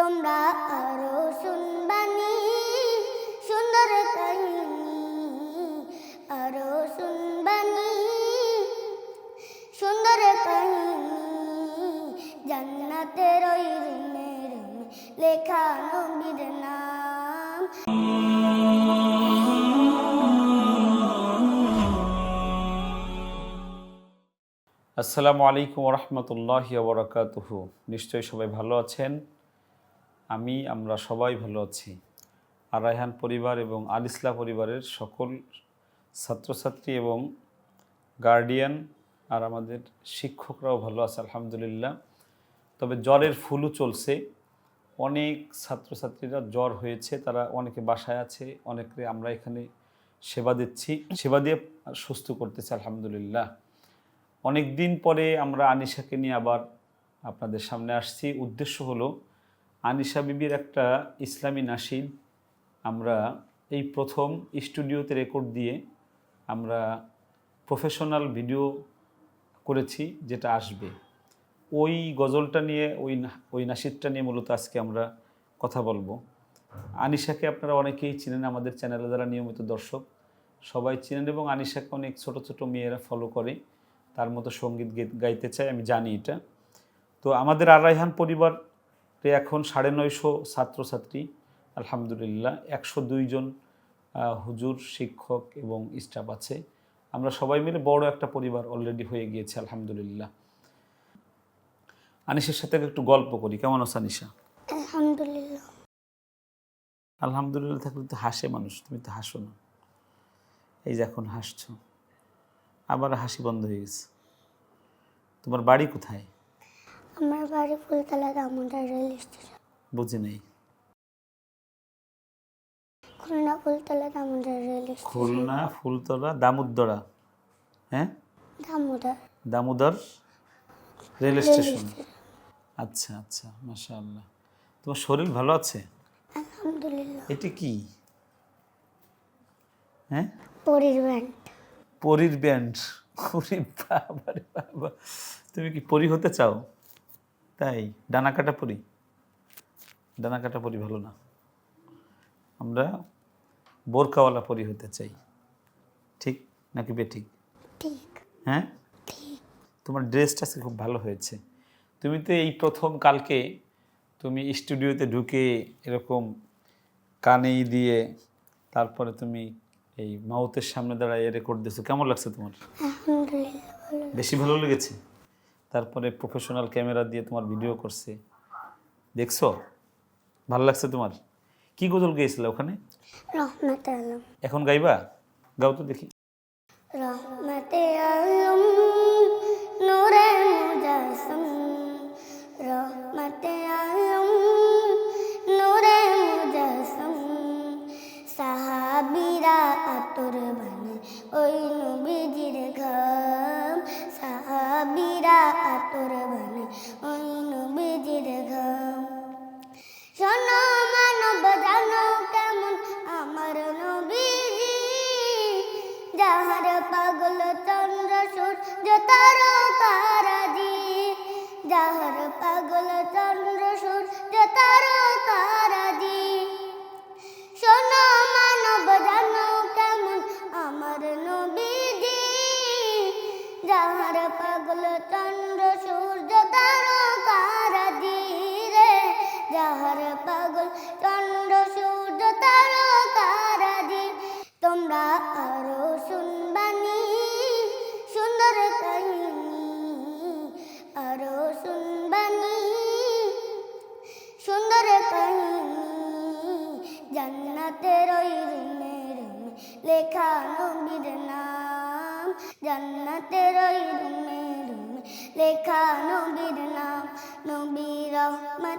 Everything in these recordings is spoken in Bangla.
তোমরা আরও শুনবানি সুন্দর কাহিনী। আরও শুনবানি সুন্দর কাহিনী। জান্নাতের ওই রুমে রুমে লেখা নবীর নাম। আসসালামু আলাইকুম রহমতুল্লাহ বরকাতুহু। নিশ্চয়ই সবাই ভালো আছেন? আমি, আমরা সবাই ভালো আছি। আর রায়হান পরিবার এবং আল ইসলা পরিবারের সকল ছাত্রছাত্রী এবং গার্ডিয়ান আর আমাদের শিক্ষকরাও ভালো আছে, আলহামদুলিল্লাহ। তবে জ্বরের ফুলও চলছে। অনেক ছাত্রছাত্রীরা জ্বর হয়েছে, তারা অনেকে বাসায় আছে অনেকে আমরা এখানে সেবা দিচ্ছি, সেবা দিয়ে সুস্থ করতেছি, আলহামদুলিল্লাহ। অনেক দিন পরে আমরা আনিশাকে নিয়ে আবার আপনাদের সামনে আসছি। উদ্দেশ্য হলো আনিশা বিবির একটা ইসলামী নাসিদ আমরা এই প্রথম স্টুডিওতে রেকর্ড দিয়ে আমরা প্রফেশনাল ভিডিও করেছি যেটা আসবে। ওই গজলটা নিয়ে, ওই ওই নাসিদটা নিয়ে মূলত আজকে আমরা কথা বলব। আনিশাকে আপনারা অনেকেই চিনেন আমাদের চ্যানেলে যারা নিয়মিত দর্শক। সবাই চিনেন এবং আনিশাকে অনেক ছোট ছোট মেয়েরা ফলো করে। তার মতো সংগীত গেত- গাইতে চায়, আমি জানি এটা। তো আমাদের আর রায়হান পরিবারে এখন সাড়ে নয়শো ছাত্রছাত্রী আলহামদুলিল্লাহ একশো দুইজন হুজুর শিক্ষক এবং স্টাফ আছে। আমরা সবাই মিলে বড় একটা পরিবার অলরেডি হয়ে গিয়েছে আলহামদুলিল্লাহ। আনিসের সাথে একটু গল্প করি। কেমন আছো আনিশা আলহামদুলিল্লাহ। আলহামদুলিল্লাহ থাকলে তো হাসে মানুষ তুমি তো হাসো না। এই যে এখন হাসছো আবার হাসি বন্ধ হয়ে গেছে। তোমার বাড়ি কোথায়? আমার বাড়ি ফুলতলা দামোদর রেল স্টেশন। বুঝি নেই। Khulna Phultala Damodar rail station. Khulna Phultala দামোদরা। হ্যাঁ? দামোদর। Damodar rail station. আচ্ছা আচ্ছা মাশা আল্লাহ তোমার শরীর ভালো আছে? আলহামদুলিল্লাহ। এটা কি? হ্যাঁ? পরির ব্যান্ড। পরীর ব্যান্ড। বাবা বাবা। তুমি কি পরি হতে চাও? তাই ডানা কাটা পরি। ডানা কাটা পরি ভালো না। আমরা বোরকাওয়ালা পরি হতে চাই। ঠিক নাকি বেঠিক? হ্যাঁ? তোমার ড্রেসটা খুব ভালো হয়েছে। তুমি তো এই প্রথম কালকে তুমি স্টুডিওতে ঢুকে এরকম কানেই দিয়ে তারপরে তুমি এই মাউথের সামনে দাঁড়ায় রেকর্ড দিয়েছ। কেমন লাগছে তোমার? বেশি ভালো লেগেছে? তারপরে প্রফেশনাল ক্যামেরা দিয়ে তোমার ভিডিও করছে। দেখছ? ভালো লাগছে তোমার? কি গজল গেয়েছিলে ওখানে? রহমতে আলম। এখন গাইবা? গাও তো দেখি। রহমতে আলম। যাহার পাগল, চন্দ্র, সূর্য তারকারাজি তোমরা আরও শুনবানি সুন্দর কাহিনী। আরও শুনবানি সুন্দর কাহিনী। জান্নাতের ওই রুমে রুমে, লেখা নবীর নাম। জান্নাতের ওই রুমে রুমে, লেখা নবীর নাম। নবী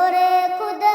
যাকে ধরে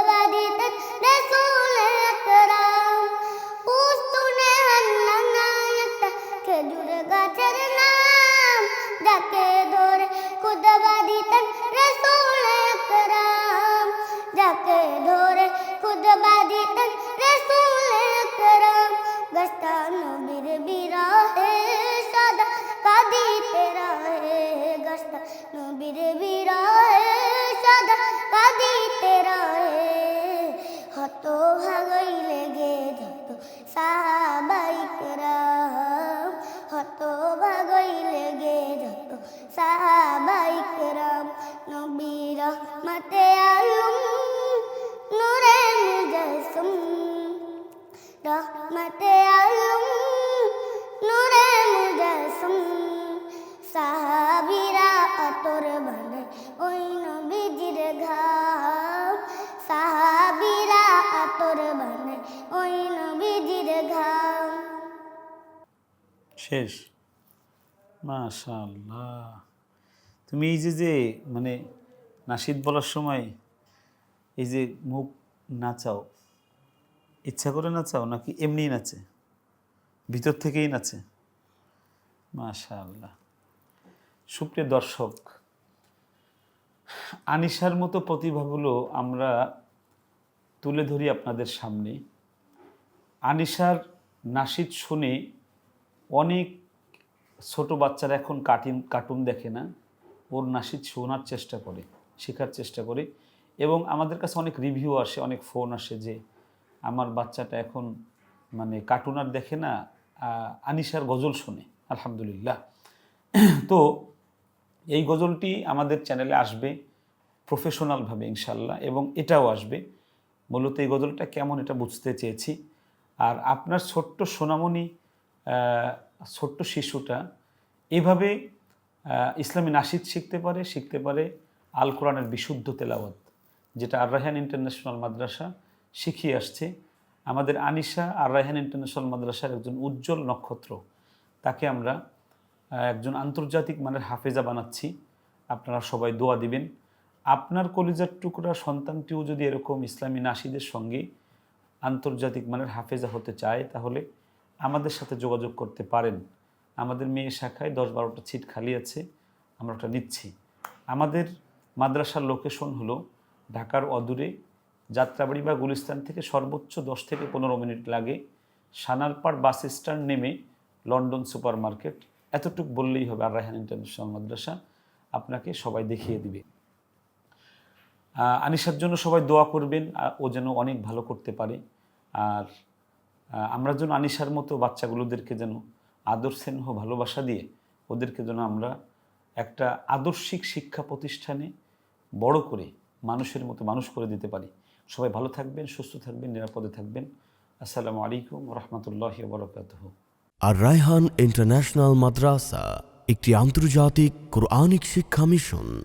রহমতে আলম, নূরে মুজসম, সাহাবিরা আতর বানে ওই নবীজির ঘাম সাহাবিরা আতর বানে ওই নবীজির শেষ। মাশাল্লাহ তুমি এই যে যে মানে নাসিদ বলার সময় এই যে মুখ নাচাও ইচ্ছা করে নাচাও নাকি এমনিই নাচে? ভিতর থেকেই নাচে? মাশা আল্লাহ সুপ্রিয় দর্শক, আনিশার মতো প্রতিভাগুলো আমরা তুলে ধরি আপনাদের সামনে। আনিশার নাসিদ শুনে অনেক ছোট বাচ্চারা এখন কার্টুন কার্টুন দেখে না। ওর নাসিদ শোনার চেষ্টা করে, শেখার চেষ্টা করে এবং আমাদের কাছে অনেক রিভিউ আসে, অনেক ফোন আসে যে আমার বাচ্চাটা এখন মানে কার্টুন আর দেখে না আহ, আনিশার গজল শোনে আলহামদুলিল্লাহ। তো এই গজলটি আমাদের চ্যানেলে আসবে প্রফেশনালভাবে ইনশাল্লাহ এবং এটাও আসবে। মূলত এই গজলটা কেমন এটা বুঝতে চেয়েছি। আর আপনার ছোট্ট সোনামণি ছোট্ট শিশুটা এভাবে ইসলামী নাসিদ শিখতে পারে শিখতে পারে আল কোরআনের বিশুদ্ধ তেলাওয়াত যেটা আর রায়হান ইন্টারন্যাশনাল মাদ্রাসা। শিখিয়ে আসছে। আমাদের আনিশা আর রায়হান ইন্টারন্যাশনাল মাদ্রাসার একজন উজ্জ্বল নক্ষত্র। তাকে আমরা একজন আন্তর্জাতিক মানের হাফেজা বানাচ্ছি। আপনারা সবাই দোয়া দিবেন। আপনার কলিজার টুকরা সন্তানটিও যদি এরকম ইসলামী নাসিদের সঙ্গে আন্তর্জাতিক মানের হাফেজা হতে চায়, তাহলে আমাদের সাথে যোগাযোগ করতে পারেন। আমাদের মেয়ে শাখায় দশ বারোটা সিট খালি আছে, আমরা ওটা নিচ্ছি। আমাদের মাদ্রাসার লোকেশন হলো ঢাকার অদূরে যাত্রাবাড়ি বা গুলিস্তান থেকে সর্বোচ্চ দশ থেকে পনেরো মিনিট লাগে। সানারপাড় বাস স্ট্যান্ড নেমে লন্ডন সুপার মার্কেট এতটুকু বললেই হবে আর রায়হান ইন্টারন্যাশনাল মাদ্রাসা। আপনাকে সবাই দেখিয়ে দিবে। আহ, আনিশার জন্য সবাই দোয়া করবেন। ও যেন অনেক ভালো করতে পারে। আর আমরা যেন আনিশার মতো বাচ্চাগুলোদেরকে যেন আদর স্নেহ ভালোবাসা দিয়ে ওদেরকে যেন আমরা একটা আদর্শিক শিক্ষা প্রতিষ্ঠানে বড় করে মানুষের মতো মানুষ করে দিতে পারি। সবাই ভালো থাকবেন, সুস্থ থাকবেন, নিরাপদে থাকবেন। আসসালামু আলাইকুম রহমতুল্লাহ বরকাতহ। আর রায়হান ইন্টারন্যাশনাল মাদ্রাসা, একটি আন্তর্জাতিক কোরআনিক শিক্ষা মিশন।